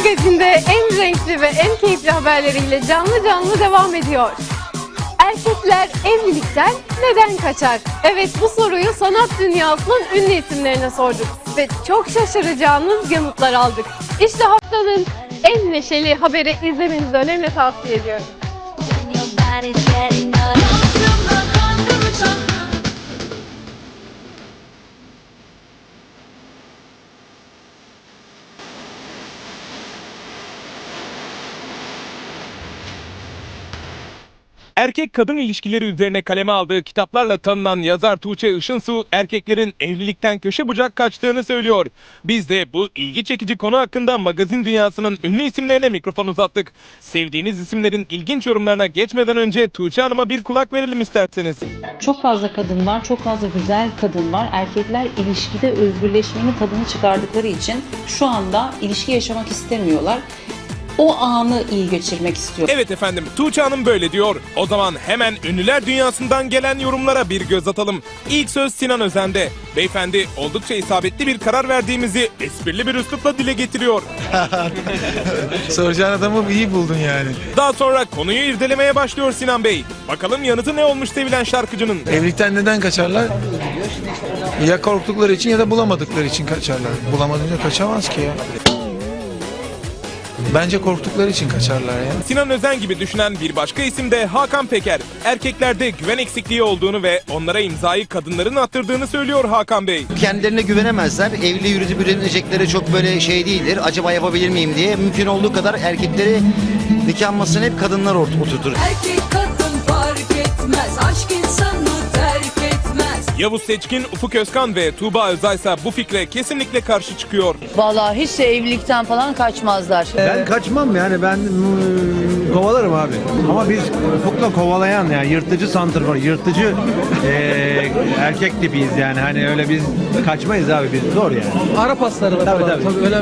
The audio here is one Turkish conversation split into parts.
Magazin'de en renkli ve en keyifli haberleriyle canlı canlı devam ediyor. Erkekler evlilikten neden kaçar? Evet bu soruyu sanat dünyasının ünlü isimlerine sorduk ve çok şaşıracağınız yanıtlar aldık. İşte haftanın en neşeli haberi izlemenizi önemli tavsiye ediyorum. Your body's getting naughty. Erkek kadın ilişkileri üzerine kaleme aldığı kitaplarla tanınan yazar Tuğçe Işınsu erkeklerin evlilikten köşe bucak kaçtığını söylüyor. Biz de bu ilgi çekici konu hakkında magazin dünyasının ünlü isimlerine mikrofon uzattık. Sevdiğiniz isimlerin ilginç yorumlarına geçmeden önce Tuğçe Hanım'a bir kulak verelim isterseniz. Çok fazla kadın var, çok fazla güzel kadın var. Erkekler ilişkide özgürleşmenin tadını çıkardıkları için şu anda ilişki yaşamak istemiyorlar. O anı iyi geçirmek istiyor. Evet efendim Tuğçe Hanım böyle diyor. O zaman hemen ünlüler dünyasından gelen yorumlara bir göz atalım. İlk söz Sinan Özen'de. Beyefendi oldukça isabetli bir karar verdiğimizi esprili bir üslupla dile getiriyor. Soracağın adamı iyi buldun yani. Daha sonra konuyu irdelemeye başlıyor Sinan Bey. Bakalım yanıtı ne olmuş sevilen şarkıcının. Evlilikten neden kaçarlar? Ya korktukları için ya da bulamadıkları için kaçarlar. Bulamadığında kaçamaz ki ya. Bence korktukları için kaçarlar ya. Sinan Özen gibi düşünen bir başka isim de Hakan Peker. Erkeklerde güven eksikliği olduğunu ve onlara imzayı kadınların attırdığını söylüyor Hakan Bey. kendilerine güvenemezler. Evliliği yürütüp yürütecekleri çok böyle şey değildir. Acaba yapabilir miyim diye mümkün olduğu kadar erkekleri nikah masasına hep kadınlar oturtur. Erkek kadın fark etmez Aşk etmez Yavuz Seçkin, Ufuk Özkan ve Tuğba Özay ise bu fikre kesinlikle karşı çıkıyor. Vallahi hiç de evlilikten falan kaçmazlar. Ben kaçmam yani ben mm, kovalarım abi. Ama biz ufukla kovalayan yani yırtıcı santrfor, yırtıcı eee, erkek tipiyiz yani. Hani öyle biz kaçmayız abi biz zor yani. Ara pasları tabii, tabii. tabii öyle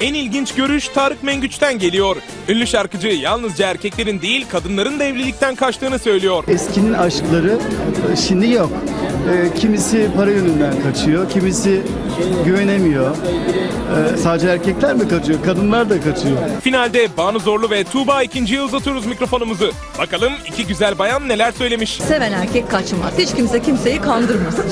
En ilginç görüş Tarık Mengüç'ten geliyor. Ünlü şarkıcı yalnızca erkeklerin değil kadınların da evlilikten kaçtığını söylüyor. Eskinin aşkları e, şimdi yok. E, kimisi para yönünden kaçıyor, kimisi güvenemiyor. E, sadece erkekler mi kaçıyor? Kadınlar da kaçıyor. Finalde Banu Zorlu ve Tuğba ikinciye uzatıyoruz mikrofonumuzu. Bakalım iki güzel bayan neler söylemiş. Seven erkek kaçmaz Hiç kimse kimseyi kandırmasın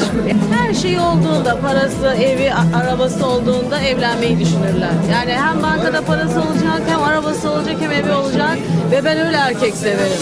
Her şey olduğunda parası, evi, arabası olduğunda evlenmeyi düşünürler Yani hem bankada parası olacak hem arabası olacak hem evi olacak Ve ben öyle erkek severim